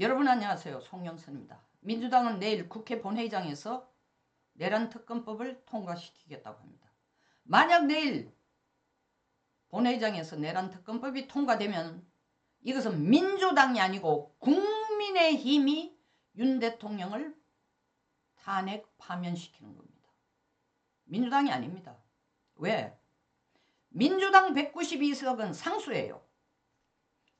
여러분 안녕하세요. 송영선입니다. 민주당은 내일 국회 본회의장에서 내란 특검법을 통과시키겠다고 합니다. 만약 내일 본회의장에서 내란 특검법이 통과되면 이것은 민주당이 아니고 국민의 힘이 윤 대통령을 탄핵 파면시키는 겁니다. 민주당이 아닙니다. 왜? 민주당 192석은 상수예요.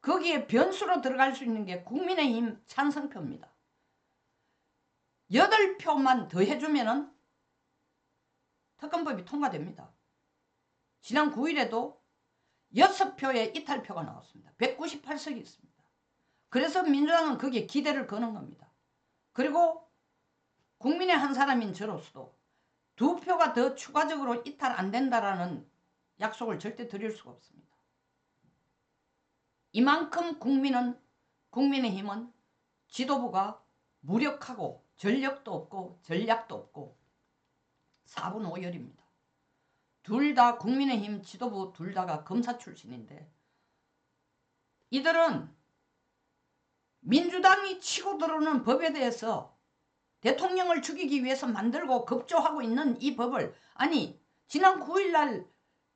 거기에 변수로 들어갈 수 있는 게 국민의힘 찬성표입니다. 8표만 더 해주면 특검법이 통과됩니다. 지난 9일에도 6표의 이탈표가 나왔습니다. 198석이 있습니다. 그래서 민주당은 거기에 기대를 거는 겁니다. 그리고 국민의 한 사람인 저로서도 두 표가 더 추가적으로 이탈 안 된다라는 약속을 절대 드릴 수가 없습니다. 이만큼 국민은 국민의힘은 지도부가 무력하고 전력도 없고 전략도 없고 4분 5열입니다. 둘 다 국민의힘 지도부 둘 다가 검사 출신인데 이들은 민주당이 치고 들어오는 법에 대해서 대통령을 죽이기 위해서 만들고 급조하고 있는 이 법을 아니 지난 9일날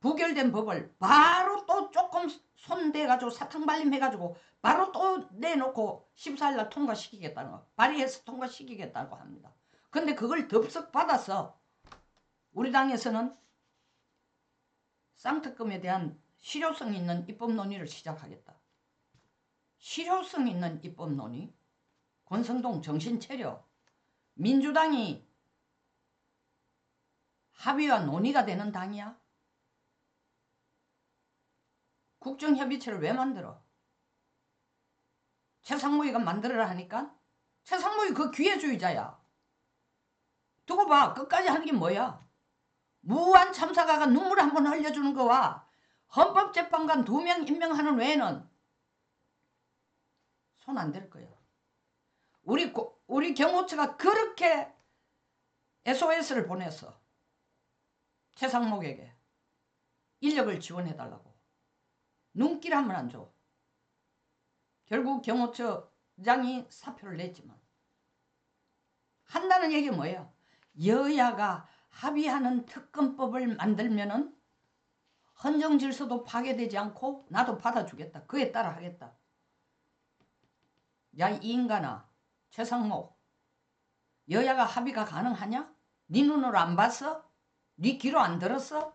부결된 법을 바로 또 조금 손대가지고 사탕 발림 해가지고 바로 또 내놓고 14일날 통과시키겠다는 거 발의해서 통과시키겠다고 합니다. 근데 그걸 덥석 받아서 우리 당에서는 쌍특검에 대한 실효성 있는 입법 논의를 시작하겠다. 실효성 있는 입법 논의? 권성동 정신 체력 민주당이 합의와 논의가 되는 당이야? 국정협의체를 왜 만들어? 최상무이가 만들어라 하니까 최상무이 그 기회주의자야. 두고 봐. 끝까지 하는 게 뭐야? 무한 참사가가 눈물 한 번 흘려주는 거와 헌법재판관 두 명 임명하는 외에는 손 안 댈 거야. 우리, 우리 경호처가 그렇게 SOS를 보내서 최상목에게 인력을 지원해달라고. 눈길 한번안 줘. 결국 경호처장이 사표를 냈지만 한다는 얘기 뭐예요? 여야가 합의하는 특검법을 만들면은 헌정 질서도 파괴되지 않고 나도 받아주겠다. 그에 따라 하겠다. 야 이 인간아 최상목 여야가 합의가 가능하냐? 네 눈으로 안 봤어? 네 귀로 안 들었어?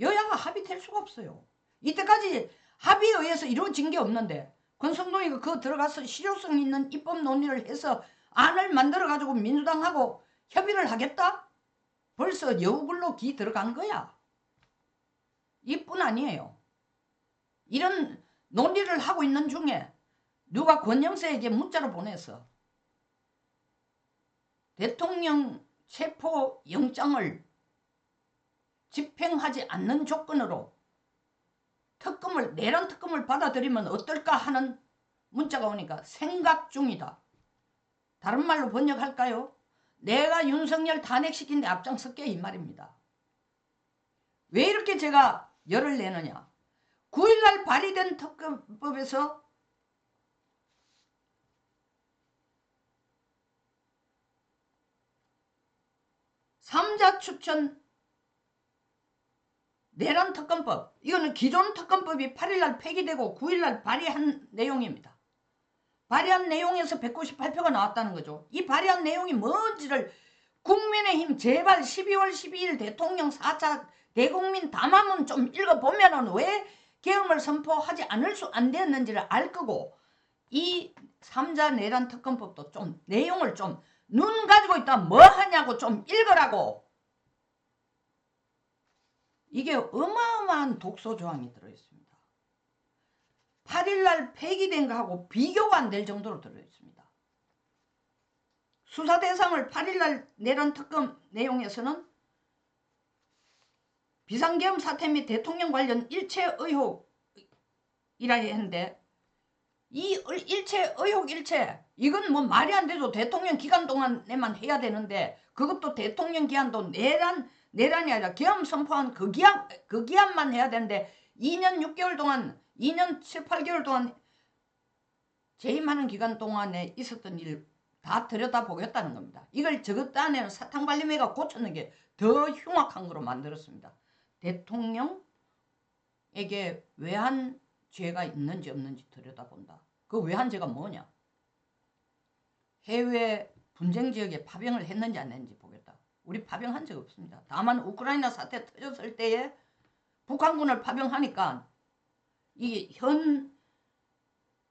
여야가 합의될 수가 없어요. 이때까지 합의에 의해서 이루어진 게 없는데 권성동이가 그 들어가서 실효성 있는 입법 논의를 해서 안을 만들어가지고 민주당하고 협의를 하겠다? 벌써 여우굴로 기 들어간 거야. 이뿐 아니에요. 이런 논의를 하고 있는 중에 누가 권영세에게 문자를 보내서 대통령 체포 영장을 집행하지 않는 조건으로 특검을 내란 특검을 받아들이면 어떨까 하는 문자가 오니까 생각 중이다. 다른 말로 번역할까요? 내가 윤석열 탄핵시킨 데 앞장섰게 이 말입니다. 왜 이렇게 제가 열을 내느냐. 9일날 발의된 특검법에서 삼자 추천 내란 특검법 이거는 기존 특검법이 8일날 폐기되고 9일날 발의한 내용입니다. 발의한 내용에서 198표가 나왔다는 거죠. 이 발의한 내용이 뭔지를 국민의힘 제발 12월 12일 대통령 4차 대국민 담화문 좀 읽어보면 왜 계엄을 선포하지 않을 수 안 되었는지를 알 거고 이 3자 내란 특검법도 좀 내용을 좀 눈 가지고 있다 뭐 하냐고 좀 읽으라고 이게 어마어마한 독소 조항이 들어있습니다. 8일날 폐기된 거하고 비교가 안 될 정도로 들어있습니다. 수사 대상을 8일날 내란 특검 내용에서는 비상계엄 사태 및 대통령 관련 일체 의혹이라 했는데 이 일체 의혹 일체 이건 뭐 말이 안 돼도 대통령 기간 동안에만 해야 되는데 그것도 대통령 기한도 내란 내란이 아니라 계엄 선포한 그 기한, 그 기한만 해야 되는데 2년 6개월 동안 2년 7, 8개월 동안 재임하는 기간 동안에 있었던 일 다 들여다보겠다는 겁니다. 이걸 저것 안에는 사탕발림회가 고쳤는 게 더 흉악한 거로 만들었습니다. 대통령에게 외환 죄가 있는지 없는지 들여다본다. 그 외환 죄가 뭐냐? 해외 분쟁 지역에 파병을 했는지 안 했는지 보겠다. 우리 파병한 적 없습니다. 다만 우크라이나 사태 터졌을 때에 북한군을 파병하니까 이게 현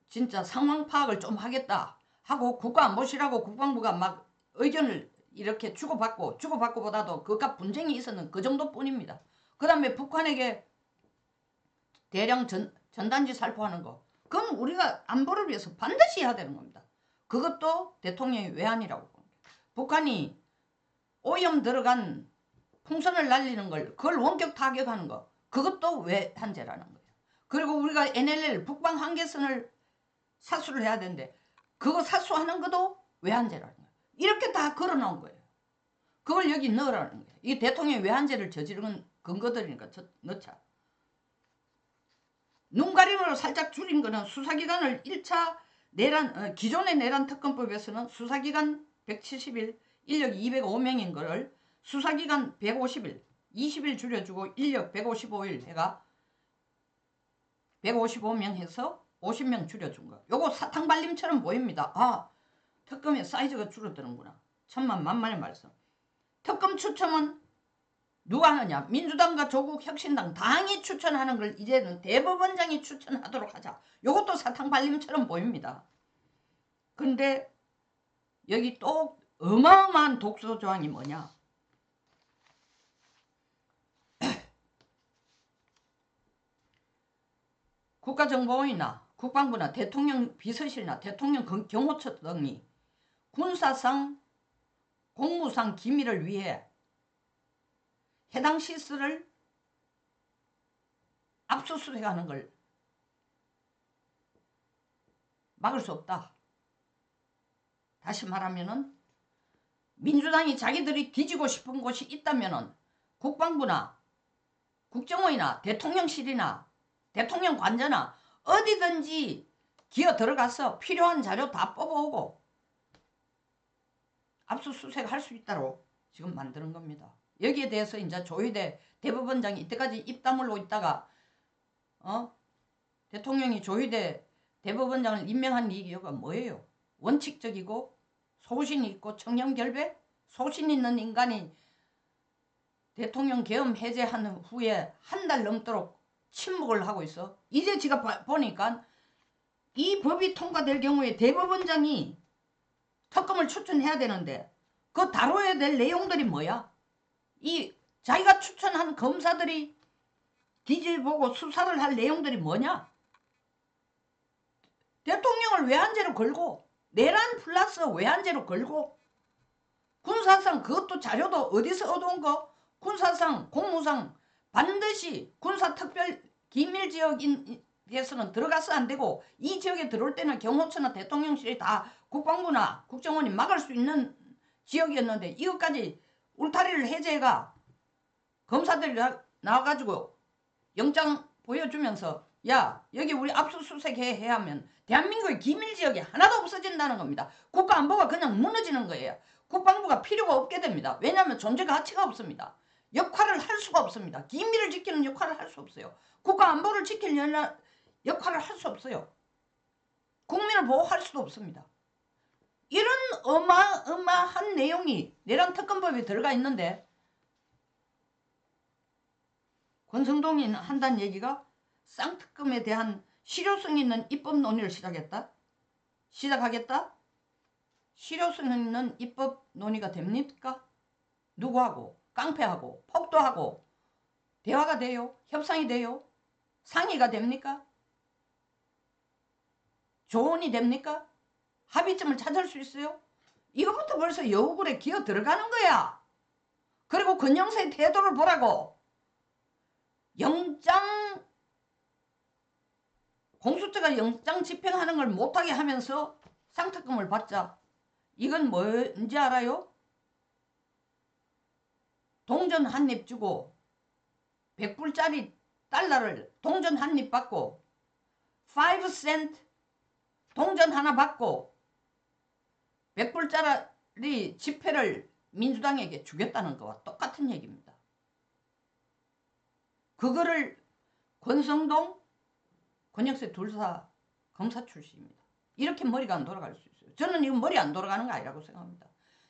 진짜 상황 파악을 좀 하겠다 하고 국가안보실하고 국방부가 막 의견을 이렇게 주고받고 주고받고 보다도 그깟 분쟁이 있었는 그 정도뿐입니다. 그 다음에 북한에게 대량 전, 전단지 살포하는 거 그건 우리가 안보를 위해서 반드시 해야 되는 겁니다. 그것도 대통령의 외환이라고 봅니다. 북한이 오염 들어간 풍선을 날리는 걸 그걸 원격 타격하는 거 그것도 외환죄라는 거예요. 그리고 우리가 NLL 북방 한계선을 사수를 해야 되는데 그거 사수하는 것도 외환죄라는 거예요. 이렇게 다 걸어놓은 거예요. 그걸 여기 넣으라는 거예요. 이 대통령이 외환죄를 저지른 근거들이니까 저, 넣자. 눈가림으로 살짝 줄인 거는 수사기간을 1차 내란 어, 기존의 내란 특검법에서는 수사기간 170일, 인력 205명인 거를 수사기간 150일, 20일 줄여주고 인력 155일 해가 155명 해서 50명 줄여준 거. 요거 사탕발림처럼 보입니다. 아 특검의 사이즈가 줄어드는구나. 천만 만만의 말씀. 특검 추첨은 누가 하느냐? 민주당과 조국 혁신당 당이 추천하는 걸 이제는 대법원장이 추천하도록 하자. 요것도 사탕 발림처럼 보입니다. 근데 여기 또 어마어마한 독소 조항이 뭐냐? 국가정보원이나 국방부나 대통령 비서실이나 대통령 경호처 등이 군사상 공무상 기밀을 위해 해당 시스를 압수수색하는 걸 막을 수 없다. 다시 말하면은 민주당이 자기들이 뒤지고 싶은 곳이 있다면은 국방부나 국정원이나 대통령실이나 대통령 관저나 어디든지 기어 들어가서 필요한 자료 다 뽑아오고 압수수색 할 수 있도록 지금 만드는 겁니다. 여기에 대해서 이제 조희대 대법원장이 이때까지 입 다물고 있다가 어 대통령이 조희대 대법원장을 임명한 이유가 뭐예요? 원칙적이고 소신이 있고 청렴결백? 소신 있는 인간이 대통령 계엄 해제한 후에 한 달 넘도록 침묵을 하고 있어. 이제 제가 보니까 이 법이 통과될 경우에 대법원장이 특검을 추천해야 되는데 그 다뤄야 될 내용들이 뭐야? 이 자기가 추천한 검사들이 뒤집어보고 수사를 할 내용들이 뭐냐? 대통령을 외환죄로 걸고 내란 플러스 외환죄로 걸고 군사상 그것도 자료도 어디서 얻어온 거? 군사상 공무상 반드시 군사특별 기밀지역에서는 들어가서 안 되고 이 지역에 들어올 때는 경호처나 대통령실이 다 국방부나 국정원이 막을 수 있는 지역이었는데 이것까지 울타리를 해제해가 검사들이 나와가지고 영장 보여주면서 야 여기 우리 압수수색 해 해야 하면 대한민국의 기밀지역이 하나도 없어진다는 겁니다. 국가안보가 그냥 무너지는 거예요. 국방부가 필요가 없게 됩니다. 왜냐하면 존재 가치가 없습니다. 역할을 할 수가 없습니다. 기밀을 지키는 역할을 할 수 없어요. 국가안보를 지킬 역할을 할 수 없어요. 국민을 보호할 수도 없습니다. 이런 어마어마한 내용이 내란 특검법에 들어가 있는데 권성동이 한다는 얘기가 쌍특검에 대한 실효성 있는 입법 논의를 시작했다? 시작하겠다? 실효성 있는 입법 논의가 됩니까? 누구하고? 깡패하고? 폭도하고? 대화가 돼요? 협상이 돼요? 상의가 됩니까? 조언이 됩니까? 합의점을 찾을 수 있어요? 이거부터 벌써 여우굴에 기어 들어가는 거야. 그리고 권영세의 태도를 보라고. 영장 공수처가 영장 집행하는 걸 못하게 하면서 상특금을 받자. 이건 뭔지 알아요? 동전 한 입 주고 100불짜리 달러를 동전 한 입 받고 5센트 동전 하나 받고 100불짜리 지폐를 민주당에게 주겠다는 거와 똑같은 얘기입니다. 그거를 권성동, 권영세 둘다 검사 출신입니다. 이렇게 머리가 안 돌아갈 수 있어요. 저는 이거 머리 안 돌아가는 거 아니라고 생각합니다.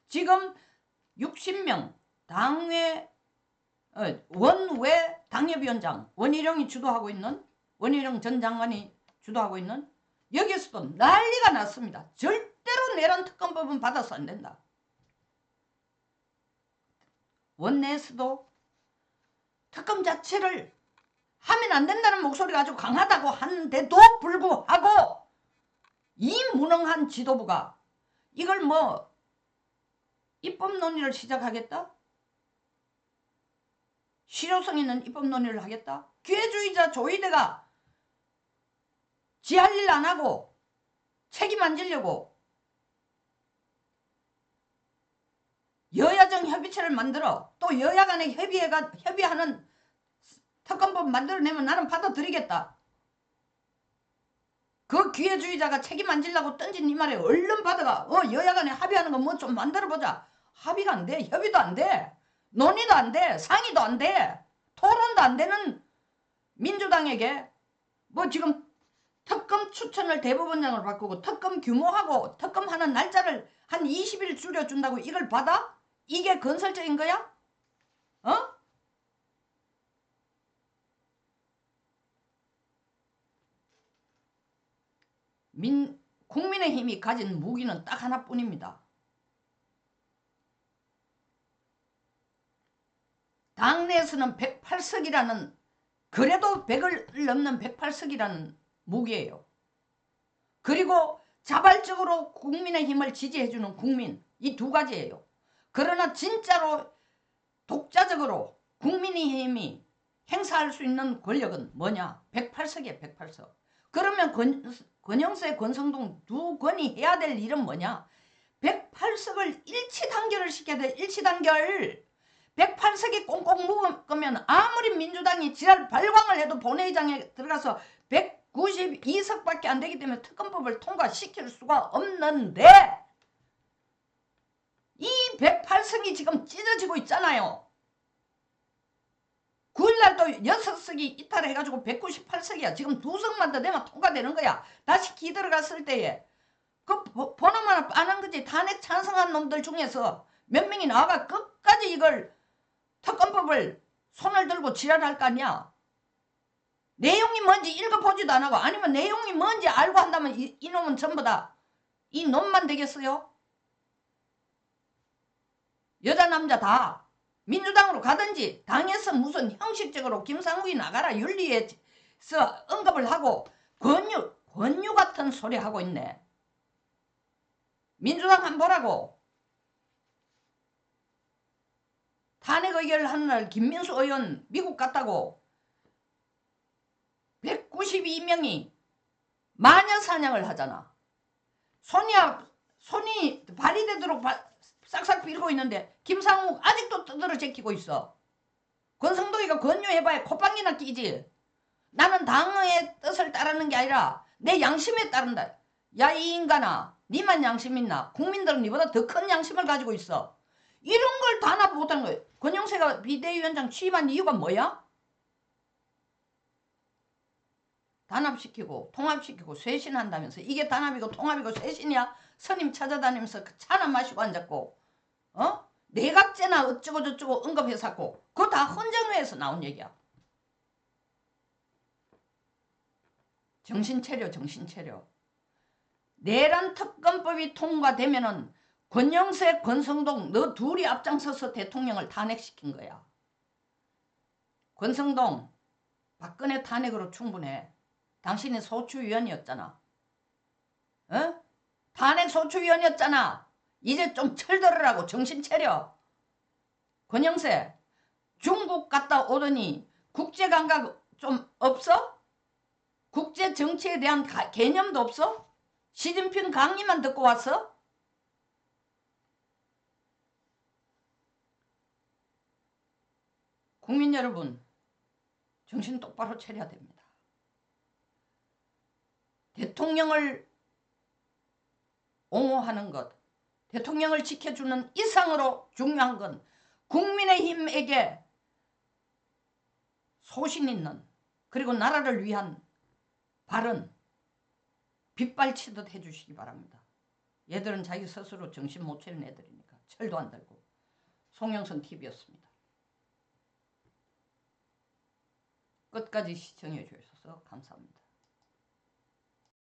지금 60명 당외 어, 원외 당협위원장 원희룡이 주도하고 있는 원희룡 전 장관이 주도하고 있는 여기에서도 난리가 났습니다. 절대로 내란 특검법은 받아서 안 된다. 원내에서도 특검 자체를 하면 안 된다는 목소리가 아주 강하다고 하는데도 불구하고 이 무능한 지도부가 이걸 뭐 입법 논의를 시작하겠다? 실효성 있는 입법 논의를 하겠다? 기회주의자 조이대가 지 할 일 안 하고 책임 안 지려고 여야정 협의체를 만들어 또 여야 간에 협의해가 협의하는 특검법 만들어내면 나는 받아들이겠다. 그 기회주의자가 책임 안 지려고 던진 이 말에 얼른 받아가 어 여야 간에 합의하는 거 뭐 좀 만들어보자. 합의가 안 돼. 협의도 안 돼. 논의도 안 돼. 상의도 안 돼. 토론도 안 되는 민주당에게 뭐 지금 특검 추천을 대법원장으로 바꾸고 특검 규모하고 특검 하는 날짜를 한 20일 줄여준다고 이걸 받아? 이게 건설적인 거야? 어? 민, 국민의힘이 가진 무기는 딱 하나뿐입니다. 당내에서는 108석이라는 그래도 100을 넘는 108석이라는 무기예요. 그리고 자발적으로 국민의힘을 지지해주는 국민 이 두 가지예요. 그러나 진짜로 독자적으로 국민의힘이 행사할 수 있는 권력은 뭐냐? 108석이에요. 108석. 그러면 권, 권영세, 권성동 두 권이 해야 될 일은 뭐냐? 108석을 일치 단결을 시켜야 돼. 일치 단결. 108석이 꽁꽁 묶으면 아무리 민주당이 지랄 발광을 해도 본회의장에 들어가서 192석밖에 안 되기 때문에 특검법을 통과시킬 수가 없는데 이 108석이 지금 찢어지고 있잖아요. 9일날 또 6석이 이탈해가지고 198석이야. 지금 두 석만 더 되면 통과되는 거야. 다시 기 들어갔을 때에 그 번호만 빠는 거지. 탄핵 찬성한 놈들 중에서 몇 명이 나와가 끝까지 이걸 특검법을 손을 들고 지랄할 거 아니야. 내용이 뭔지 읽어보지도 안 하고 아니면 내용이 뭔지 알고 한다면 이, 이놈은 전부 다 이 놈만 되겠어요? 여자 남자 다 민주당으로 가든지 당에서 무슨 형식적으로 김상욱이 나가라 윤리에서 언급을 하고 권유 권유 같은 소리 하고 있네. 민주당 한 보라고. 탄핵 의결을 하는 날 김민수 의원 미국 갔다고 192명이 마녀 사냥을 하잖아. 손이 손이 발휘되도록 싹싹 빌고 있는데 김상욱 아직도 떠들어 제끼고 있어. 권성동이가 권유해봐야 콧방귀나 끼지. 나는 당의 뜻을 따르는 게 아니라 내 양심에 따른다. 야 이 인간아 니만 양심 있나? 국민들은 니보다 더 큰 양심을 가지고 있어. 이런 걸 단합 못하는 거예요. 권영세가 비대위원장 취임한 이유가 뭐야? 단합시키고 통합시키고 쇄신한다면서 이게 단합이고 통합이고 쇄신이야? 스님 찾아다니면서 그 차나 마시고 앉았고 어? 내각제나 어쩌고 저쩌고 언급해서고 그거 다 헌정회에서 나온 얘기야. 정신 차려 정신 차려. 내란 특검법이 통과되면은 권영세, 권성동 너 둘이 앞장서서 대통령을 탄핵시킨 거야. 권성동 박근혜 탄핵으로 충분해. 당신이 소추위원이었잖아. 어? 탄핵 소추위원이었잖아. 이제 좀 철들으라고 정신 차려. 권영세 중국 갔다 오더니 국제 감각 좀 없어? 국제 정치에 대한 가, 개념도 없어? 시진핑 강의만 듣고 왔어? 국민 여러분 정신 똑바로 차려야 됩니다. 대통령을 옹호하는 것 대통령을 지켜주는 이상으로 중요한 건 국민의힘에게 소신 있는 그리고 나라를 위한 발언 빗발치듯 해주시기 바랍니다. 얘들은 자기 스스로 정신 못 차린 애들이니까 철도 안 들고 송영선 TV였습니다. 끝까지 시청해 주셔서 감사합니다.